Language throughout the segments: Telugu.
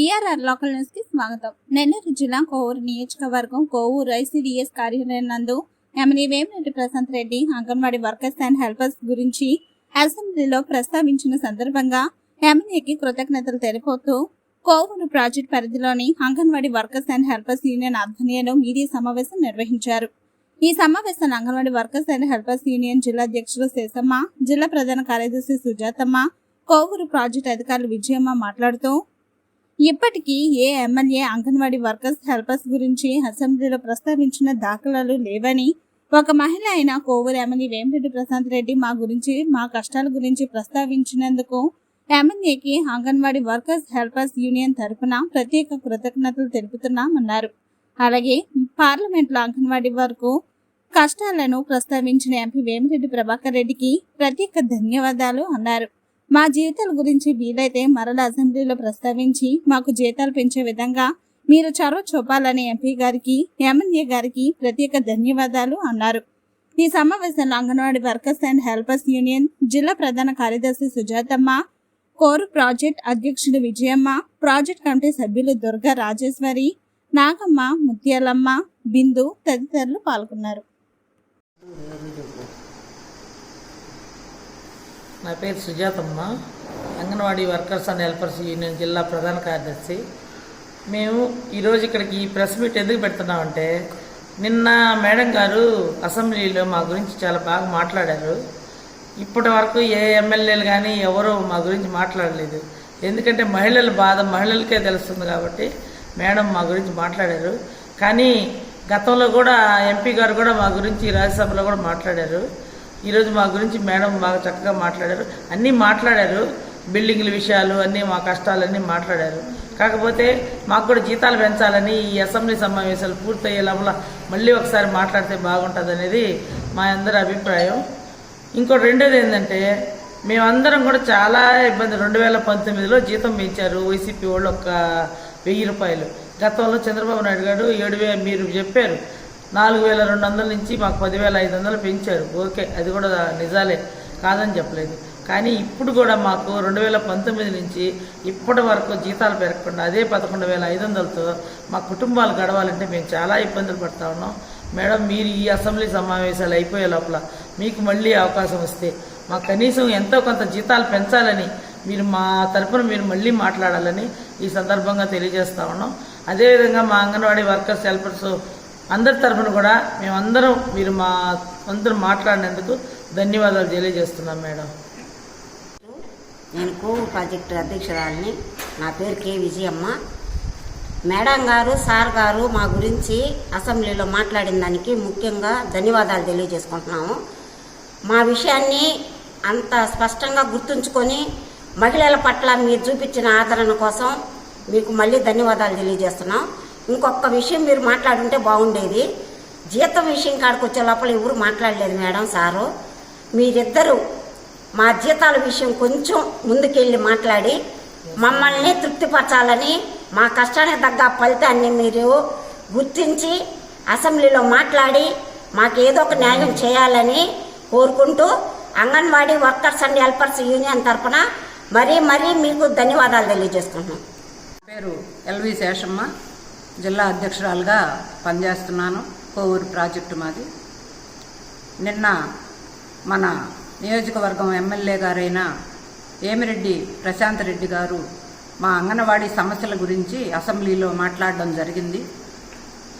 బీఆర్ఆర్ లోకల్ న్యూస్కి స్వాగతం. నెల్లూరు జిల్లా కోవూరు నియోజకవర్గం కోవూరు ఐసీడీఎస్ కార్యాలయం నందు MLA Vemireddy Prashanth Reddy anganwadi workers and helpers గురించి అసెంబ్లీలో ప్రస్తావించిన సందర్భంగా ఎమ్మెల్యేకి కృతజ్ఞతలు తెలిపోతూ కోవూరు ప్రాజెక్ట్ పరిధిలోని anganwadi workers and helpers union ఆధ్వర్యంలో మీడియా సమావేశం నిర్వహించారు. ఈ సమావేశాన్ని anganwadi workers and helpers union జిల్లా అధ్యక్షులు శేషమ్మ జిల్లా ప్రధాన కార్యదర్శి సుజాతమ్మ కోవూరు ప్రాజెక్ట్ అధికారులు విజయమ్మ మాట్లాడుతూ ఇప్పటికీ ఏ ఎమ్మెల్యే అంగన్వాడీ వర్కర్స్ హెల్పర్స్ గురించి అసెంబ్లీలో ప్రస్తావించిన దాఖలాలు లేవని ఒక మహిళ అయిన కోవూరు ఎమ్మెల్యే వేమిరెడ్డి ప్రశాంత్ రెడ్డి మా గురించి మా కష్టాల గురించి ప్రస్తావించినందుకు ఎమ్మెల్యేకి అంగన్వాడీ వర్కర్స్ హెల్పర్స్ యూనియన్ తరపున ప్రత్యేక కృతజ్ఞతలు తెలుపుతున్నామన్నారు. అలాగే పార్లమెంట్లో అంగన్వాడీ వరకు కష్టాలను ప్రస్తావించిన ఎంపీ వేమిరెడ్డి ప్రభాకర్ రెడ్డికి ప్రత్యేక ధన్యవాదాలు అన్నారు. మా జీతాల గురించి వీలైతే మరల అసెంబ్లీలో ప్రస్తావించి మాకు జీతాలు పెంచే విధంగా మీరు చొరవ చూపాలని ఎంపీ గారికి ఎమ్మెల్యే గారికి ప్రత్యేక ధన్యవాదాలు అన్నారు. ఈ సమావేశంలో anganwadi workers and helpers union జిల్లా ప్రధాన కార్యదర్శి సుజాతమ్మ కోరు ప్రాజెక్ట్ అధ్యక్షుడు విజయమ్మ ప్రాజెక్ట్ కమిటీ సభ్యులు దుర్గా రాజేశ్వరి నాగమ్మ ముత్యాలమ్మ బిందు తదితరులు పాల్గొన్నారు. నా పేరు Sujathamma. Anganwadi workers and helpers union జిల్లా ప్రధాన కార్యదర్శి. మేము ఈరోజు ఇక్కడికి ఈ ప్రెస్ మీట్ ఎందుకు పెడుతున్నామంటే నిన్న మేడం గారు అసెంబ్లీలో మా గురించి చాలా బాగా మాట్లాడారు. ఇప్పటి వరకు ఏ ఎమ్మెల్యేలు కానీ ఎవరూ మా గురించి మాట్లాడలేదు. ఎందుకంటే మహిళల బాధ మహిళలకే తెలుస్తుంది కాబట్టి మేడం మా గురించి మాట్లాడారు. కానీ గతంలో కూడా ఎంపీ గారు కూడా మా గురించి రాజ్యసభలో కూడా మాట్లాడారు. ఈరోజు మా గురించి మేడం బాగా చక్కగా మాట్లాడారు. అన్నీ మాట్లాడారు. బిల్డింగ్ల విషయాలు అన్నీ మా కష్టాలన్నీ మాట్లాడారు. కాకపోతే మాకు కూడా జీతాలు పెంచాలని ఈ అసెంబ్లీ సమావేశాలు పూర్తయ్యే లోపల మళ్ళీ ఒకసారి మాట్లాడితే బాగుంటుంది అనేది మా అందరి అభిప్రాయం. ఇంకోటి రెండోది ఏంటంటే మేమందరం కూడా చాలా ఇబ్బంది. రెండు వేల పంతొమ్మిదిలో జీతం పెంచారు వైసీపీ వాళ్ళు ఒక వెయ్యి రూపాయలు. గతంలో చంద్రబాబు నాయుడు గారు ఏడు మీరు చెప్పారు. నాలుగు వేల రెండు వందల నుంచి మాకు పదివేల ఐదు వందలు పెంచారు. ఓకే అది కూడా నిజాలే కాదని చెప్పలేదు. కానీ ఇప్పుడు కూడా మాకు రెండు వేల పంతొమ్మిది నుంచి ఇప్పటి వరకు జీతాలు పెరగకుండా అదే పదకొండు వేల ఐదు వందలతో మా కుటుంబాలు గడవాలంటే మేము చాలా ఇబ్బందులు పడతా ఉన్నాం. మేడం మీరు ఈ అసెంబ్లీ సమావేశాలు అయిపోయే లోపల మీకు మళ్ళీ అవకాశం వస్తే మాకు కనీసం ఎంతో కొంత జీతాలు పెంచాలని మీరు మా తరపున మీరు మళ్ళీ మాట్లాడాలని ఈ సందర్భంగా తెలియజేస్తా ఉన్నాం. అదేవిధంగా మా అంగన్వాడీ వర్కర్స్ హెల్పర్స్ అందరి తరఫున కూడా మేమందరం మీరు మా అందరం మాట్లాడినందుకు ధన్యవాదాలు తెలియజేస్తున్నాం మేడం. నేను కోవు ప్రాజెక్టు అధ్యక్షురాలని. నా పేరు కే విజయమ్మ. మేడం గారు సార్ గారు మా గురించి అసెంబ్లీలో మాట్లాడిన దానికి ముఖ్యంగా ధన్యవాదాలు తెలియజేసుకుంటున్నాము. మా విషయాన్ని అంత స్పష్టంగా గుర్తుంచుకొని మహిళల పట్ల మీరు చూపించిన ఆదరణ కోసం మీకు మళ్ళీ ధన్యవాదాలు తెలియజేస్తున్నాం. ఇంకొక విషయం మీరు మాట్లాడుంటే బాగుండేది. జీతం విషయం కాడికి వచ్చే లోపల ఎవరు మాట్లాడలేదు మేడం సారు. మీరిద్దరూ మా జీతాల విషయం కొంచెం ముందుకెళ్ళి మాట్లాడి మమ్మల్ని తృప్తిపరచాలని మా కష్టానికి తగ్గ ఫలితాన్ని మీరు గుర్తించి అసెంబ్లీలో మాట్లాడి మాకు ఏదో ఒక న్యాయం చేయాలని కోరుకుంటూ anganwadi workers and helpers union తరఫున మరీ మరీ మీకు ధన్యవాదాలు తెలియజేసుకుంటున్నాం. పేరు ఎల్వి శేషమ్మ. జిల్లా అధ్యక్షురాలుగా పనిచేస్తున్నాను. కోవూరు ప్రాజెక్టు మాది. నిన్న మన నియోజకవర్గం ఎమ్మెల్యే గారైన ఏమిరెడ్డి ప్రశాంత్ రెడ్డి గారు మా అంగన్వాడీ సమస్యల గురించి అసెంబ్లీలో మాట్లాడడం జరిగింది.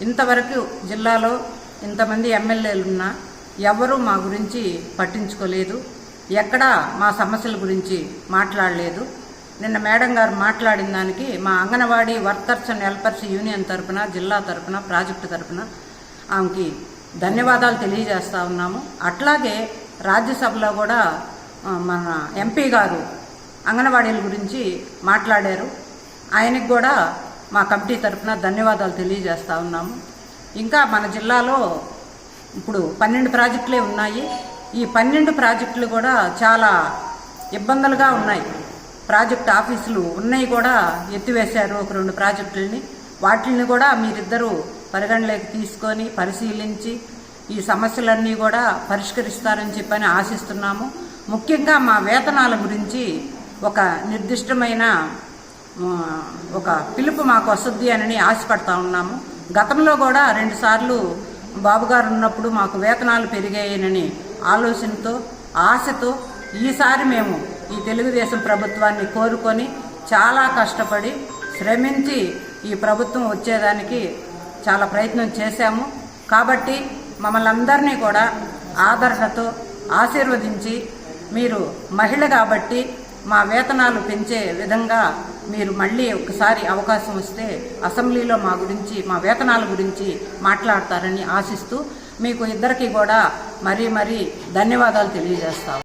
ఇంతవరకు జిల్లాలో ఇంతమంది ఎమ్మెల్యేలున్నా ఎవరూ మా గురించి పట్టించుకోలేదు. ఎక్కడా మా సమస్యల గురించి మాట్లాడలేదు. నిన్న మేడం గారు మాట్లాడిన దానికి మా anganwadi workers and helpers union తరపున జిల్లా తరపున ప్రాజెక్టు తరపున ఆమెకి ధన్యవాదాలు తెలియజేస్తూ ఉన్నాము. అట్లాగే రాజ్యసభలో కూడా మన ఎంపీ గారు అంగన్వాడీల గురించి మాట్లాడారు. ఆయనకు కూడా మా కమిటీ తరపున ధన్యవాదాలు తెలియజేస్తూ ఉన్నాము. ఇంకా మన జిల్లాలో ఇప్పుడు పన్నెండు ప్రాజెక్టులే ఉన్నాయి. ఈ పన్నెండు ప్రాజెక్టులు కూడా చాలా ఇబ్బందులుగా ఉన్నాయి. ప్రాజెక్ట్ ఆఫీసులు ఉన్నాయి కూడా ఎత్తివేశారు ఒక రెండు ప్రాజెక్టులని. వాటిని కూడా మీరిద్దరూ పరిగణలోకి తీసుకొని పరిశీలించి ఈ సమస్యలన్నీ కూడా పరిష్కరిస్తారని చెప్పని ఆశిస్తున్నాము. ముఖ్యంగా మా వేతనాల గురించి ఒక నిర్దిష్టమైన ఒక పిలుపు మాకు వస్తుంది అని ఆశపడతా ఉన్నాము. గతంలో కూడా రెండుసార్లు బాబు గారు ఉన్నప్పుడు మాకు వేతనాలు పెరిగాయనని ఆలోచనతో ఆశతో ఈసారి మేము ఈ తెలుగుదేశం ప్రభుత్వాన్ని కోరుకొని చాలా కష్టపడి శ్రమించి ఈ ప్రభుత్వం వచ్చేదానికి చాలా ప్రయత్నం చేశాము. కాబట్టి మమ్మల్ని అందరినీ కూడా ఆదరణతో ఆశీర్వదించి మీరు మహిళ కాబట్టి మా వేతనాలు పెంచే విధంగా మీరు మళ్ళీ ఒకసారి అవకాశం వస్తే అసెంబ్లీలో మా గురించి మా వేతనాల గురించి మాట్లాడతారని ఆశిస్తూ మీకు ఇద్దరికి కూడా మరీ మరీ ధన్యవాదాలు తెలియజేస్తాం